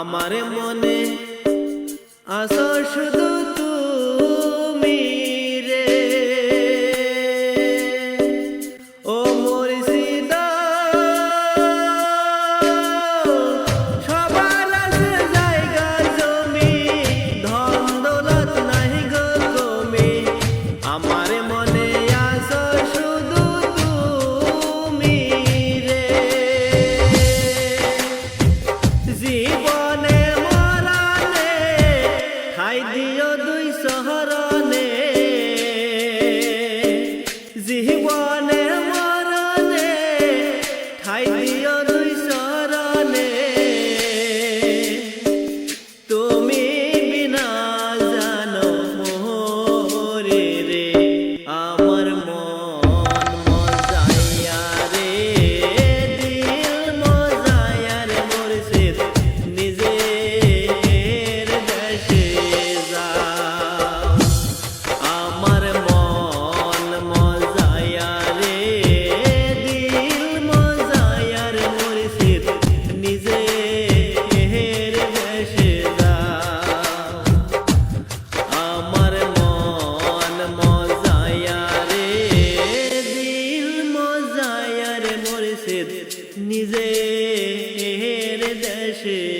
আমার মনে আসো শুধু তুমি রে। ও মরিসিদ সবার জায়গা জমি, ধন দৌলত নাই গো তুমি। আমার মনে আসো শুধু তুমি রে। জীবন নিজের দেশে